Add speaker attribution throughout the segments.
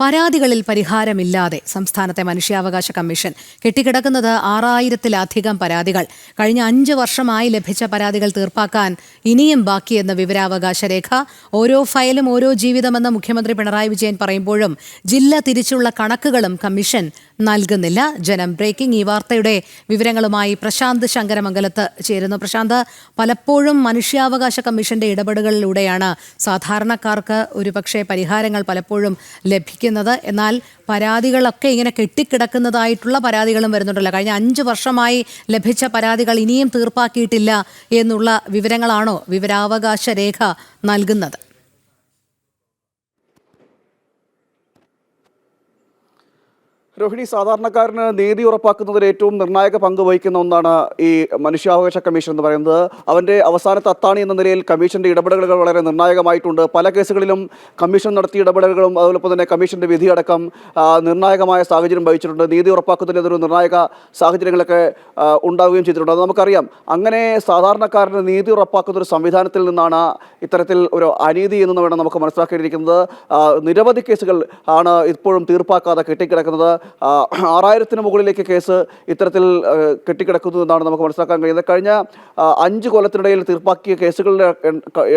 Speaker 1: പരാതികളിൽ പരിഹാരമില്ലാതെ സംസ്ഥാനത്തെ മനുഷ്യാവകാശ കമ്മീഷൻ കെട്ടിക്കിടക്കുന്നത് ആറായിരത്തിലധികം പരാതികൾ. കഴിഞ്ഞ അഞ്ച് വർഷമായി ലഭിച്ച പരാതികൾ തീർപ്പാക്കാൻ ഇനിയും ബാക്കിയെന്ന വിവരാവകാശ രേഖ. ഓരോ ഫയലും ഓരോ ജീവിതമെന്ന് മുഖ്യമന്ത്രി പിണറായി വിജയൻ പറയുമ്പോഴും ജില്ല തിരിച്ചുള്ള കണക്കുകളും കമ്മീഷൻ നൽകുന്നില്ല. ജനം ബ്രേക്കിംഗ് ഈ വാർത്തയുടെ വിവരങ്ങളുമായി പ്രശാന്ത് ശങ്കരമംഗലത്ത് ചേരുന്നു. പ്രശാന്ത് പലപ്പോഴും മനുഷ്യാവകാശ കമ്മീഷന്റെ ഇടപെടലുകളിലൂടെയാണ് സാധാരണക്കാർക്ക് ഒരുപക്ഷെ പരിഹാരങ്ങൾ പലപ്പോഴും ലഭിക്കുന്നത് എന്നാൽ പരാതികളൊക്കെ ഇങ്ങനെ കെട്ടിക്കിടക്കുന്നതായിട്ടുള്ള പരാതികളും വരുന്നുണ്ടല്ലോ. കഴിഞ്ഞ അഞ്ച് വർഷമായി ലഭിച്ച പരാതികൾ ഇനിയും തീർപ്പാക്കിയിട്ടില്ല എന്നുള്ള വിവരങ്ങളാണോ വിവരാവകാശ രേഖ നൽകുന്നത്?
Speaker 2: രോഹിണി സാധാരണക്കാരന് നീതി ഉറപ്പാക്കുന്നതിൽ ഏറ്റവും നിർണായക പങ്ക് വഹിക്കുന്ന ഒന്നാണ് ഈ മനുഷ്യാവകാശ കമ്മീഷൻ എന്ന് പറയുന്നത്. അവന്റെ അവസാനത്തെ അത്താണി എന്ന നിലയിൽ കമ്മീഷന്റെ ഇടപെടലുകൾ വളരെ നിർണായകമായിട്ടുണ്ട്. പല കേസുകളിലും കമ്മീഷൻ നടത്തിയ ഇടപെടലുകളും അതുപോലെ തന്നെ കമ്മീഷന്റെ വിധിയടക്കം നിർണായകമായ സാഹചര്യം വഹിച്ചിട്ടുണ്ട് നീതി ഉറപ്പാക്കുന്നതിൽ അതൊരു നിർണായക സാഹചര്യങ്ങളൊക്കെ ഉണ്ടാവുകയും ചെയ്തിട്ടുണ്ട്. അത് നമുക്കറിയാം. അങ്ങനെ സാധാരണക്കാരന് നീതി ഉറപ്പാക്കുന്ന ഒരു സംവിധാനത്തിൽ നിന്നാണ് ഇത്തരത്തിൽ ഒരു അനീതി എന്ന് വേണം നമുക്ക് മനസ്സിലാക്കേണ്ടിയിരിക്കുന്നത്. നിരവധി കേസുകൾ ആണ് ഇപ്പോഴും തീർപ്പാക്കാതെ കെട്ടിക്കിടക്കുന്നത്. ആറായിരത്തിന് മുകളിലേക്ക് കേസ് ഇത്തരത്തിൽ കെട്ടിക്കിടക്കുന്നു എന്നാണ് നമുക്ക് മനസ്സിലാക്കാൻ കഴിയുന്നത്. കഴിഞ്ഞ അഞ്ച് കൊല്ലത്തിനിടയിൽ തീർപ്പാക്കിയ കേസുകളുടെ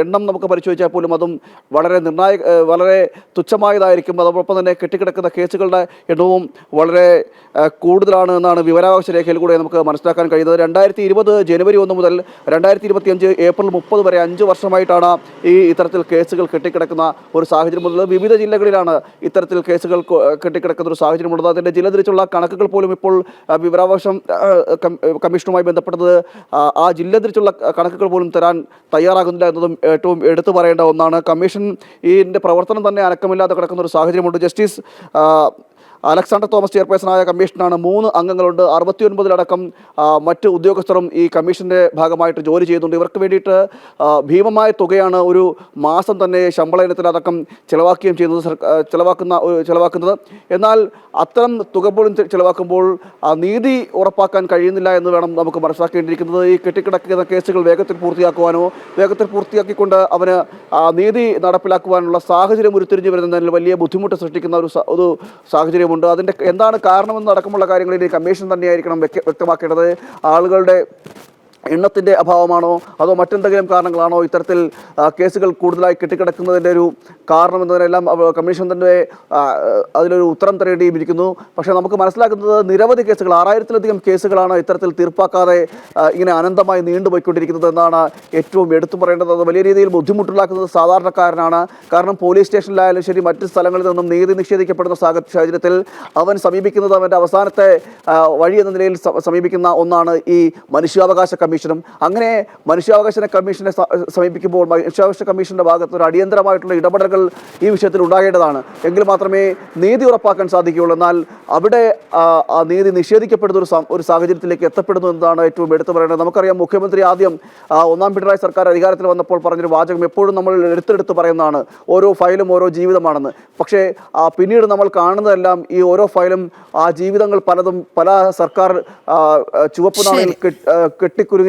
Speaker 2: എണ്ണം നമുക്ക് പരിശോധിച്ചാൽ പോലും അതും വളരെ നിർണായക വളരെ തുച്ഛമായതായിരിക്കും. അതോടൊപ്പം തന്നെ കെട്ടിക്കിടക്കുന്ന കേസുകളുടെ എണ്ണവും വളരെ കൂടുതലാണ് എന്നാണ് വിവരാവകാശ രേഖയിൽ കൂടെ നമുക്ക് മനസ്സിലാക്കാൻ കഴിയുന്നത്. രണ്ടായിരത്തി ഇരുപത് ജനുവരി ഒന്ന് മുതൽ രണ്ടായിരത്തി ഇരുപത്തി അഞ്ച് ഏപ്രിൽ മുപ്പത് വരെ അഞ്ച് വർഷമായിട്ടാണ് ഈ ഇത്തരത്തിൽ കേസുകൾ കെട്ടിക്കിടക്കുന്ന ഒരു സാഹചര്യമുള്ളത് വിവിധ ജില്ലകളിലാണ് ഇത്തരത്തിൽ കേസുകൾ കെട്ടിക്കിടക്കുന്ന ഒരു സാഹചര്യമുള്ളത് അതിന്റെ ജില്ല തിരിച്ചുള്ള കണക്കുകൾ പോലും ഇപ്പോൾ വിവരാവകാശം കമ്മീഷനുമായി ബന്ധപ്പെട്ടത് ആ, ജില്ല തിരിച്ചുള്ള കണക്കുകൾ പോലും തരാൻ തയ്യാറാകുന്നില്ല എന്നതും ഏറ്റവും എടുത്തു പറയേണ്ട ഒന്നാണ്. കമ്മീഷൻ ഇതിന്റെ പ്രവർത്തനം തന്നെ അനക്കമില്ലാതെ കിടക്കുന്ന ഒരു സാഹചര്യമുണ്ട്. ജസ്റ്റിസ് അലക്സാണ്ടർ തോമസ് ചെയർപേഴ്സണായ കമ്മീഷനാണ് മൂന്ന് അംഗങ്ങളുണ്ട്. അറുപത്തിയൊൻപതിലടക്കം മറ്റ് ഉദ്യോഗസ്ഥരും ഈ കമ്മീഷന്റെ ഭാഗമായിട്ട് ജോലി ചെയ്യുന്നുണ്ട്. ഇവർക്ക് വേണ്ടിയിട്ട് ഭീമമായ തുകയാണ് ഒരു മാസം തന്നെ ശമ്പള ഇനത്തിലടക്കം ചിലവാക്കുകയും ചെയ്യുന്നത് ചിലവാക്കുന്ന ചിലവാക്കുന്നത്. എന്നാൽ അത്തരം തുക പോലും ചിലവാക്കുമ്പോൾ നീതി ഉറപ്പാക്കാൻ കഴിയുന്നില്ല എന്ന് വേണം നമുക്ക് മനസ്സിലാക്കേണ്ടിയിരിക്കുന്നത്. ഈ കെട്ടിക്കിടക്കുന്ന കേസുകൾ വേഗത്തിൽ പൂർത്തിയാക്കുവാനോ വേഗത്തിൽ പൂർത്തിയാക്കിക്കൊണ്ട് അവന് നീതി നടപ്പിലാക്കുവാനുള്ള സാഹചര്യം ഉരുത്തിരിഞ്ഞു വരുന്നതിൽ വലിയ ബുദ്ധിമുട്ട് സൃഷ്ടിക്കുന്ന ഒരു സാഹചര്യം ഒരു സാഹചര്യമുണ്ട് അതിന്റെ എന്താണ് കാരണമെന്ന് അടക്കമുള്ള കാര്യങ്ങളിൽ കമ്മീഷൻ തന്നെയായിരിക്കണം വ്യക്ത- വ്യക്തമാക്കേണ്ടത്. ആളുകളുടെ എണ്ണത്തിന്റെ അഭാവമാണോ? അതോ മറ്റെന്തെങ്കിലും കാരണങ്ങളാണോ ഇത്തരത്തിൽ കേസുകൾ കൂടുതലായി കെട്ടിക്കിടക്കുന്നതിന്റെ ഒരു കാരണം എന്നതിനെല്ലാം കമ്മീഷൻ തന്നെ അതിലൊരു ഉത്തരം തരേണ്ടിയിരിക്കുന്നു. പക്ഷേ നമുക്ക് മനസ്സിലാക്കുന്നത് നിരവധി കേസുകൾ ആറായിരത്തിലധികം കേസുകളാണ് ഇത്തരത്തിൽ തീർപ്പാക്കാതെ ഇങ്ങനെ അനന്തമായി നീണ്ടുപോയിക്കൊണ്ടിരിക്കുന്നത് എന്നാണ് ഏറ്റവും എടുത്തു പറയേണ്ടത്. വലിയ രീതിയിൽ ബുദ്ധിമുട്ടുണ്ടാക്കുന്നത് സാധാരണക്കാരനാണ്. കാരണം പോലീസ് സ്റ്റേഷനിലായാലും ശരി മറ്റ് സ്ഥലങ്ങളിൽ നിന്നും നീതി നിഷേധിക്കപ്പെടുന്ന സാഹചര്യത്തിൽ അവൻ സമീപിക്കുന്നത് അവന്റെ അവസാനത്തെ വഴി എന്ന നിലയിൽ സമീപിക്കുന്ന ഒന്നാണ് ഈ മനുഷ്യാവകാശ കമ്മീഷനും. അങ്ങനെ മനുഷ്യാവകാശ കമ്മീഷനെ സമീപിക്കുമ്പോൾ മനുഷ്യാവകാശ കമ്മീഷന്റെ ഭാഗത്ത് ഒരു അടിയന്തരമായിട്ടുള്ള ഇടപെടലുകൾ ഈ വിഷയത്തിൽ ഉണ്ടാകേണ്ടതാണ്. എങ്കിൽ മാത്രമേ നീതി ഉറപ്പാക്കാൻ സാധിക്കുകയുള്ളൂ. എന്നാൽ അവിടെ ആ, നീതി നിഷേധിക്കപ്പെടുന്ന ഒരു ഒരു സാഹചര്യത്തിലേക്ക് എത്തപ്പെടുന്നു എന്നതാണ് ഏറ്റവും എടുത്തു പറയേണ്ടത്. നമുക്കറിയാം മുഖ്യമന്ത്രി ആദ്യം ഒന്നാം പിണറായി സർക്കാർ അധികാരത്തിൽ വന്നപ്പോൾ പറഞ്ഞൊരു വാചകം എപ്പോഴും നമ്മൾ എടുത്തെടുത്ത് പറയുന്നതാണ്. ഓരോ ഫയലും ഓരോ ജീവിതമാണെന്ന്. പക്ഷേ പിന്നീട് നമ്മൾ കാണുന്നതെല്ലാം ഈ ഓരോ ഫയലും ആ ജീവിതങ്ങൾ പലതും പല സർക്കാർ ചുവപ്പ് നാളിൽ കെട്ടി-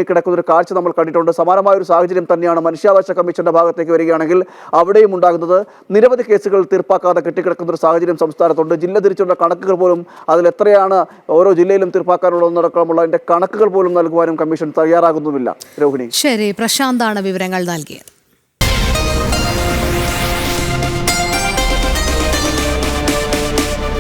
Speaker 2: ആ, കിടക്കുന്ന ഒരു കാഴ്ച നമ്മൾ കണ്ടിട്ടുണ്ട്. സമാനമായ ഒരു സാഹചര്യം തന്നെയാണ് മനുഷ്യാവകാശ കമ്മീഷന്റെ ഭാഗത്തേക്ക് വരികയാണെങ്കിൽ അവിടെയും ഉണ്ടാകുന്നത് നിരവധി കേസുകൾ തീർപ്പാക്കാതെ കെട്ടിക്കിടക്കുന്ന ഒരു സാഹചര്യം സംസ്ഥാനത്തുണ്ട്. ജില്ല തിരിച്ചുള്ള കണക്കുകൾ പോലും അതിൽ എത്രയാണ് ഓരോ ജില്ലയിലും തീർപ്പാക്കാനുള്ളതെന്നടക്കമുള്ള അതിന്റെ കണക്കുകൾ പോലും നൽകുവാനും കമ്മീഷൻ തയ്യാറാകുന്നുമില്ല. രോഹിണി.
Speaker 1: ശരി പ്രശാന്താണ് വിവരങ്ങൾ നൽകിയത്.